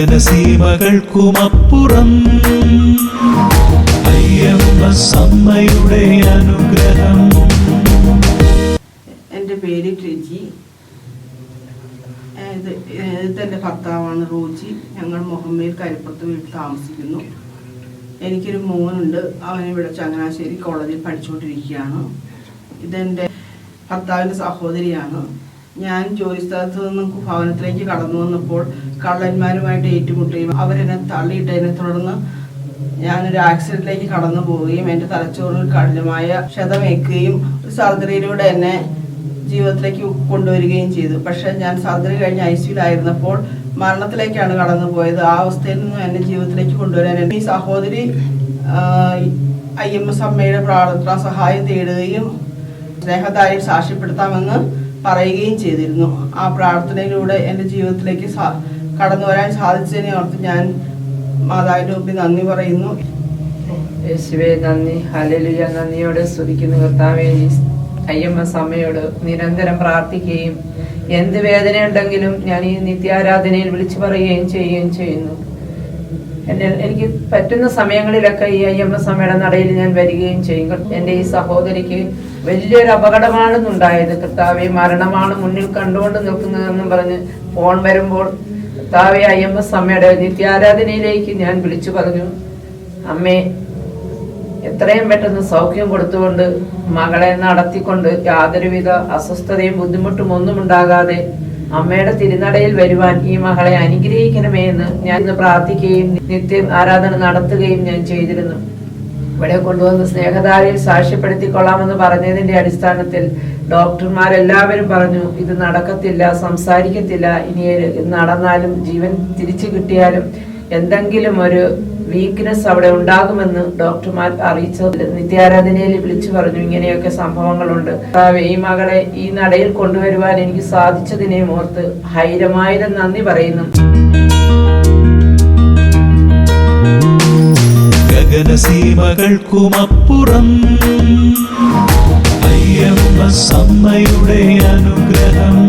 ഗഗനസീമകൾക്കുമപ്പുറം അയ്യപ്പ സമ്മയുടെ അനുഗ്രഹം. എന്റെ പേര് ട്രിജി. ഇതെന്റെ ഭർത്താവാണ് റോജി. ഞങ്ങൾ മുഹമ്മയിൽ കരിപ്പുറത്ത് വീട്ടിൽ താമസിക്കുന്നു. എനിക്കൊരു മോനുണ്ട്. അവൻ ചങ്ങനാശ്ശേരി കോളേജിൽ പഠിച്ചുകൊണ്ടിരിക്കുകയാണ്. ഇതെന്റെ ഭർത്താവിന്റെ സഹോദരിയാണ്. ഞാൻ ജോലി സ്ഥലത്ത് നിന്നും ഭവനത്തിലേക്ക് കടന്നു വന്നപ്പോൾ കള്ളന്മാരുമായിട്ട് ഏറ്റുമുട്ടുകയും അവരെന്നെ തള്ളിയിട്ടതിനെ തുടർന്ന് ഞാനൊരു ആക്സിഡന്റിലേക്ക് കടന്നു പോവുകയും എന്റെ തലച്ചോറിൽ കഠിനമായ ക്ഷതമേക്കുകയും ഒരു സർജറിയിലൂടെ എന്നെ ജീവിതത്തിലേക്ക് കൊണ്ടുവരികയും ചെയ്തു. പക്ഷെ ഞാൻ സർജറി കഴിഞ്ഞ് ഐ സിയിലായിരുന്നപ്പോൾ മരണത്തിലേക്കാണ് കടന്നു പോയത്. ആ അവസ്ഥയിൽ നിന്നും എന്നെ ജീവിതത്തിലേക്ക് കൊണ്ടുവരാൻ ഈ സഹോദരി ഐ എം എസ് അമ്മയുടെ പ്രാർത്ഥന സഹായം തേടുകയും സ്നേഹതാരിൽ സാക്ഷ്യപ്പെടുത്താമെന്ന് പറയുകയും ചെയ്തിരുന്നു. ആ പ്രാർത്ഥനയിലൂടെ എന്റെ ജീവിതത്തിലേക്ക് കടന്നു വരാൻ സാധിച്ചതിനെ ഓർത്ത് ഞാൻ മാതാവിന്റെ മുമ്പിൽ നന്ദി പറയുന്നു. യേശുവേ നന്ദി. ഹലലിയ നന്ദിയോടെ സ്തുതിക്കുന്നു കർത്താവേ. അയ്യമ്മ സമയോട് നിരന്തരം പ്രാർത്ഥിക്കുകയും എന്ത് വേദനയുണ്ടെങ്കിലും ഞാൻ ഈ നിത്യാരാധനയിൽ വിളിച്ചു പറയുകയും ചെയ്യുകയും ചെയ്യുന്നു. എന്നെ എനിക്ക് പറ്റുന്ന സമയങ്ങളിലൊക്കെ ഈ അയ്യമ്മ സമ്മയുടെ നടയിൽ ഞാൻ വരികയും ചെയ്യും. എന്റെ ഈ സഹോദരിക്ക് വലിയൊരു അപകടമാണെന്നുണ്ടായത്. കർത്താവെ മരണമാണ് മുന്നിൽ കണ്ടുകൊണ്ട് നിൽക്കുന്നതെന്നും പറഞ്ഞ് ഫോൺ വരുമ്പോൾ കർത്താവെ അയ്യമ്മ സമ്മയുടെ നിത്യാരാധനയിലേക്ക് ഞാൻ വിളിച്ചു പറഞ്ഞു. അമ്മേ എത്രയും പെട്ടെന്ന് സൗഖ്യം കൊടുത്തുകൊണ്ട് മകളെ നടത്തിക്കൊണ്ട് യാതൊരുവിധ അസ്വസ്ഥതയും ബുദ്ധിമുട്ടും ഒന്നും ഉണ്ടാകാതെ അമ്മയുടെ തിരുനടയിൽ വരുവാൻ ഈ മകളെ അനുഗ്രഹിക്കണമേ എന്ന് ഞാൻ ഇന്ന് പ്രാർത്ഥിക്കുകയും നിത്യം ആരാധന നടത്തുകയും ഞാൻ ചെയ്തിരുന്നു. ഇവിടെ കൊണ്ടുവന്ന് സ്നേഹധാരയിൽ സാക്ഷ്യപ്പെടുത്തിക്കൊള്ളാമെന്ന് പറഞ്ഞതിന്റെ അടിസ്ഥാനത്തിൽ ഡോക്ടർമാരെല്ലാവരും പറഞ്ഞു ഇത് നടക്കത്തില്ല സംസാരിക്കത്തില്ല ഇനി നടന്നാലും ജീവൻ തിരിച്ചു കിട്ടിയാലും എന്തെങ്കിലും ഒരു വീക്ക്നെസ് അവിടെ ഉണ്ടാകുമെന്ന് ഡോക്ടർമാർ അറിയിച്ചത് നിത്യാരാധനയിൽ വിളിച്ചു പറഞ്ഞു ഇങ്ങനെയൊക്കെ സംഭവങ്ങളുണ്ട്. ഈ മകളെ ഈ നടയിൽ കൊണ്ടുവരുവാൻ എനിക്ക് സാധിച്ചതിനെ ഓർത്ത് ഹൈരമായിരം നന്ദി പറയുന്നു. ഗഗനസീമകൾക്കുമപ്പുറം അയ്യമ്മ സമ്മയുടെ അനുഗ്രഹം.